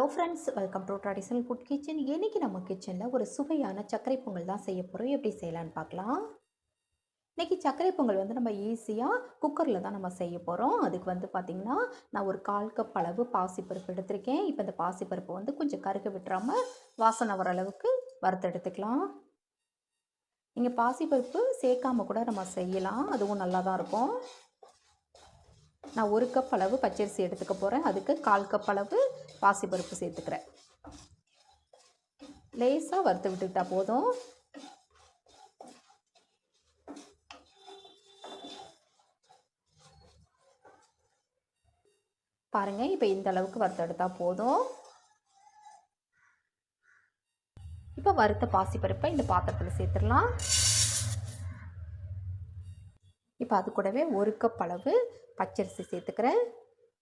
Hello friends welcome to traditional food kitchen இன்றைக்கி நம்ம கிச்சனில் ஒரு சுவையான சர்க்கரை பொங்கல் தான் செய்ய போகிறோம் எப்படி செய்யலான்னு பார்க்கலாம். இன்றைக்கி சர்க்கரை பொங்கல் வந்து நம்ம ஈஸியாக குக்கரில் தான் நம்ம செய்ய போகிறோம் அதுக்கு வந்து பார்த்திங்கன்னா நான் ஒரு கால் கப் அளவு பாசிப்பருப்பு எடுத்திருக்கேன். இப்போ இந்த பாசிப்பருப்பு வந்து கொஞ்சம் கருக விட்டுறாமல் வாசனை வர அளவுக்கு வறுத்து எடுத்துக்கலாம். நீங்கள் பாசிப்பருப்பு சேர்க்காம கூட நம்ம செய்யலாம். அதுவும் நல்லா தான் இருக்கும். நான் ஒரு கப் அளவு பச்சரிசி எடுத்துக்க போகிறேன் அதுக்கு கால் கப் அளவு பாசிப்பருப்பு சேர்த்துக்கிறேன். லேசாக வறுத்து விட்டுக்கிட்டா போதும். பாருங்கள் இப்போ இந்த அளவுக்கு வறுத்தெடுத்தா போதும். இப்போ வறுத்த பாசிப்பருப்பை இந்த பாத்திரத்தில் சேர்த்துடலாம். இப்போ அது கூடவே ஒரு கப் அளவு பச்சரிசி சேர்த்துக்கிறேன்.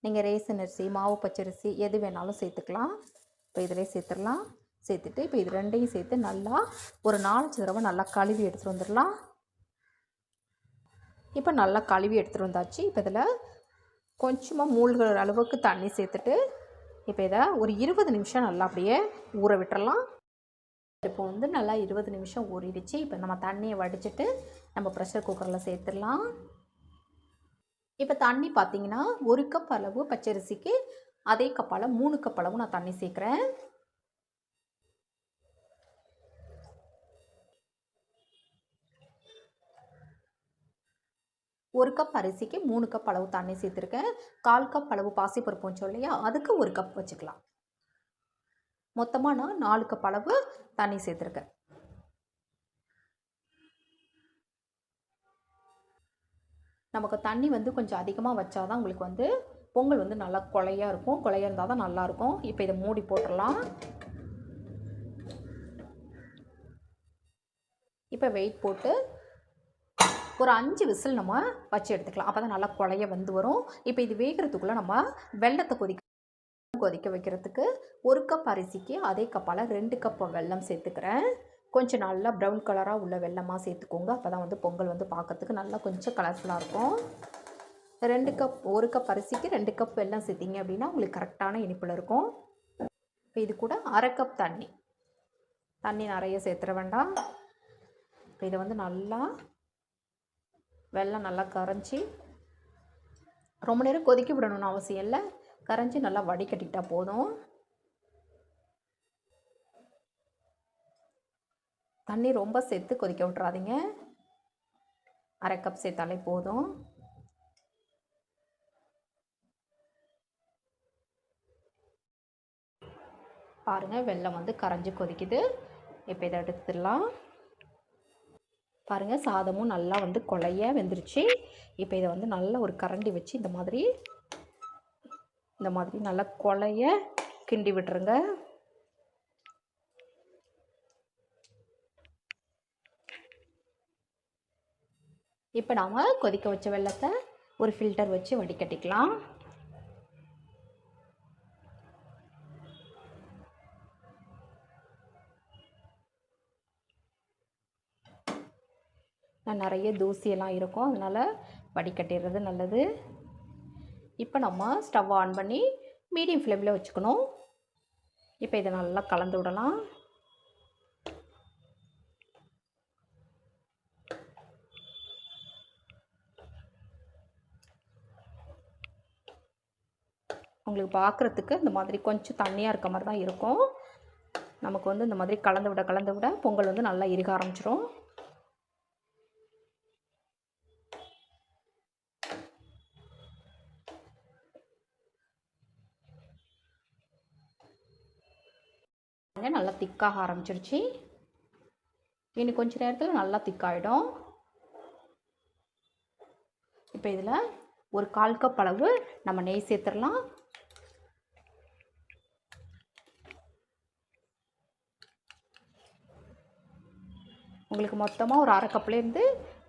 நீங்கள் ரேசன் அரிசி மாவு பச்சரிசி எது வேணாலும் சேர்த்துக்கலாம். இப்போ இதிலே சேர்த்துடலாம். சேர்த்துட்டு இப்போ இது ரெண்டையும் சேர்த்து நல்லா ஒரு நாலஞ்சு தடவை நல்லா கழுவி எடுத்துகிட்டு வந்துடலாம். இப்போ நல்லா கழுவி எடுத்துகிட்டு வந்தாச்சு. இப்போ இதில் கொஞ்சமாக மூழ்கிற அளவுக்கு தண்ணி சேர்த்துட்டு இப்போ இதை ஒரு இருபது நிமிஷம் நல்லா அப்படியே ஊற விட்டுறலாம். இப்போ வந்து நல்லா இருபது நிமிஷம் ஊறிடுச்சு. இப்போ நம்ம தண்ணியை வடிச்சிட்டு நம்ம ப்ரெஷர் குக்கரில் சேர்த்துடலாம். இப்போ தண்ணி பார்த்தீங்கன்னா ஒரு கப் அளவு பச்சரிசிக்கு அதே கப்பால் மூணு கப் அளவு நான் தண்ணி சேர்க்குறேன். ஒரு கப் அரிசிக்கு மூணு கப் அளவு தண்ணி சேர்த்துருக்கேன். கால் கப் அளவு பாசிப்பருப்பு வச்சோம் இல்லையா? அதுக்கு ஒரு கப் வச்சுக்கலாம். மொத்தமாக நான் நாலு கப் அளவு தண்ணி சேர்த்துருக்கேன். நமக்கு தண்ணி வந்து கொஞ்சம் அதிகமாக வச்சாதான் உங்களுக்கு வந்து பொங்கல் வந்து நல்லா கொலையாக இருக்கும். கொலையாக இருந்தால் தான் நல்லாயிருக்கும் இப்போ இதை மூடி போட்டுடலாம். இப்போ வெயிட் போட்டு ஒரு அஞ்சு விசில் நம்ம வச்சு எடுத்துக்கலாம். அப்போ தான் நல்லா கொலைய வந்து வரும். இப்போ இது வேகிறதுக்குள்ளே நம்ம வெள்ளத்தை கொதிக்க கொதிக்க வைக்கிறதுக்கு ஒரு கப் அரிசிக்கு அதே கப்பால் ரெண்டு கப் வெல்லம் சேர்த்துக்கிறேன். கொஞ்சம் நல்லா ப்ரௌன் கலராக உள்ள வெள்ளமாக சேர்த்துக்கோங்க. அப்போ தான் வந்து பொங்கல் வந்து பார்க்கறதுக்கு நல்லா கொஞ்சம் கலர்ஃபுல்லாக இருக்கும். ரெண்டு கப் ஒரு கப் அரிசிக்கு ரெண்டு கப் வெல்லம் சேர்த்திங்க அப்படின்னா உங்களுக்கு கரெக்டான இனிப்பில் இருக்கும். இப்போ இது கூட அரை கப் தண்ணி. தண்ணி நிறைய சேர்த்துற வேண்டாம். இப்போ இதை வந்து நல்லா வெல்லம் நல்லா கரைஞ்சி ரொம்ப நேரம் கொதிக்க விடணும்னு அவசியம் இல்லை. கரைஞ்சி நல்லா வடிகட்டிட்டா போதும். தண்ணி ரொம்ப சேர்த்து கொதிக்க விட்றாதீங்க அரை கப் சேர்த்தாலே போதும். பாருங்கள் வெள்ளம் வந்து கரைஞ்சி கொதிக்குது. இப்போ இதை எடுத்துடலாம். பாருங்கள் சாதமும் நல்லா வந்து கொலைய வெந்துருச்சு. இப்போ இதை வந்து நல்லா ஒரு கரண்டி வச்சு இந்த மாதிரி இந்த மாதிரி நல்லா கொலைய கிண்டி விட்டுருங்க. இப்போ நாம் கொதிக்க வச்ச வெள்ளத்தை ஒரு ஃபில்டர் வச்சு வடிகட்டிக்கலாம். நிறைய தூசியெல்லாம் இருக்கும் அதனால் வடிகட்டிடுறது நல்லது. இப்போ நம்ம ஸ்டவ் ஆன் பண்ணி மீடியம் ஃப்ளேமில் வச்சுக்கணும். இப்போ இதை நல்லா கலந்து விடலாம். உங்களுக்கு பார்க்குறதுக்கு இந்த மாதிரி கொஞ்சம் தண்ணியாக இருக்க மாதிரி தான் இருக்கும். நமக்கு வந்து இந்த மாதிரி கலந்து விட கலந்து விட பொங்கல் வந்து நல்லா இருக ஆரம்பிச்சிரும். நல்லா திக்காக ஆரம்பிச்சிருச்சு. இனி கொஞ்ச நேரத்தில் நல்லா திக்காயிடும் இப்போ இதில் ஒரு கால் கப் அளவு நம்ம நெய் சேர்த்துடலாம். உங்களுக்கு மொத்தமாக ஒரு அரை கப்லேருந்து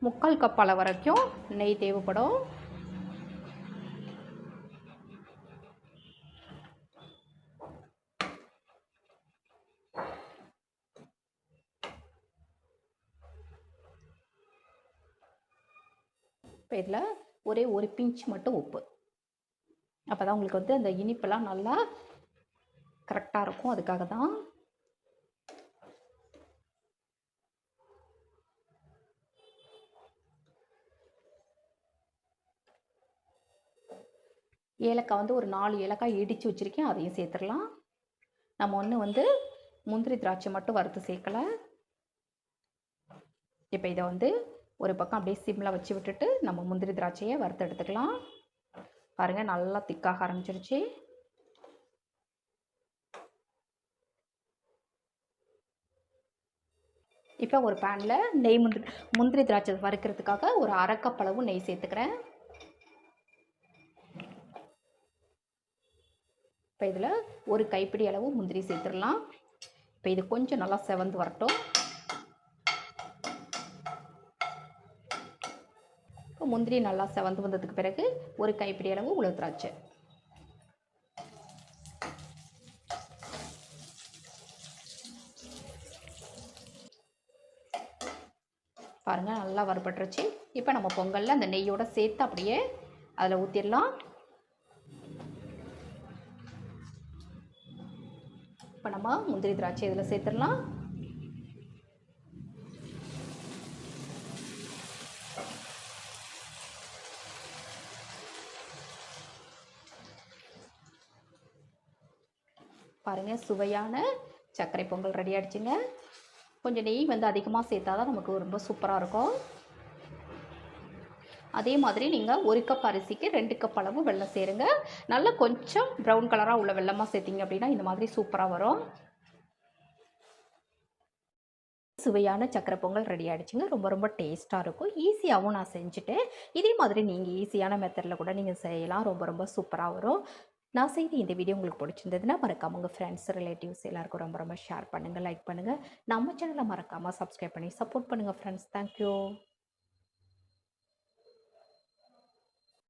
முக்கால் கப் அளவு வரைக்கும் நெய் தேவைப்படும். இப்போ இதில் ஒரே ஒரு பிஞ்ச் மட்டும் உப்பு. அப்போ தான் உங்களுக்கு வந்து அந்த இனிப்பெல்லாம் நல்லா கரெக்டாக இருக்கும். அதுக்காக தான் ஏலக்காய் வந்து ஒரு நாலு ஏலக்காய் இடித்து வச்சுருக்கேன் அதையும் சேர்த்துடலாம். நம்ம ஒன்று வந்து முந்திரி திராட்சை மட்டும் வறுத்து சேர்க்கலை. இப்போ இதை வந்து ஒரு பக்கம் அப்படியே சிம்மில் வச்சு விட்டுட்டு நம்ம முந்திரி திராட்சையை வறுத்து எடுத்துக்கலாம். பாருங்கள் நல்லா திக்காக ஆரம்பிச்சிருச்சு. இப்போ ஒரு பேனில் நெய் முந்திரி முந்திரி திராட்சை வறுக்கிறதுக்காக ஒரு அரை நெய் சேர்த்துக்கிறேன். இப்போ இதில் ஒரு கைப்பிடி அளவு முந்திரி சேர்த்துடலாம். இப்போ இது கொஞ்சம் நல்லா செவந்து வரட்டும். இப்போ முந்திரி நல்லா செவந்து வந்ததுக்கு பிறகு ஒரு கைப்பிடி அளவு உலர் திராட்சை. பாருங்கள் நல்லா வறுபட்டுருச்சு. இப்போ நம்ம பொங்கலில் அந்த நெய்யோடு சேர்த்து அப்படியே அதில் ஊற்றிடலாம் இப்போ நம்ம முந்திரி திராட்சை இதில் சேர்த்துடலாம். பாருங்கள் சுவையான சர்க்கரை பொங்கல் ரெடி ஆகிடுச்சுங்க கொஞ்சம் நெய் வந்து அதிகமாக சேர்த்தா தான் நமக்கு ரொம்ப சூப்பராக இருக்கும். அதே மாதிரி நீங்கள் ஒரு கப் அரிசிக்கு ரெண்டு கப் அளவு வெள்ளம் சேருங்க. நல்லா கொஞ்சம் ப்ரௌன் கலராக உள்ள வெள்ளமாக சேர்த்திங்க அப்படின்னா இந்த மாதிரி சூப்பராக வரும். சுவையான சக்கரை பொங்கல் ரெடி ஆகிடுச்சுங்க ரொம்ப ரொம்ப டேஸ்ட்டாக இருக்கும். ஈஸியாகவும் நான் செஞ்சுட்டேன். இதே மாதிரி நீங்கள் ஈஸியான மெத்தடில் கூட நீங்கள் செய்யலாம். ரொம்ப ரொம்ப சூப்பராக வரும். நான் செய்த இந்த வீடியோ உங்களுக்கு பிடிச்சிருந்ததுன்னா மறக்காம உங்கள் ஃப்ரெண்ட்ஸ் ரிலேட்டிவ்ஸ் எல்லாருக்கும் ரொம்ப ரொம்ப ஷேர் பண்ணுங்கள் லைக் பண்ணுங்கள் நம்ம சேனலை மறக்காமல் சப்ஸ்கிரைப் பண்ணி சப்போர்ட் பண்ணுங்கள் ஃப்ரெண்ட்ஸ் தேங்க்யூ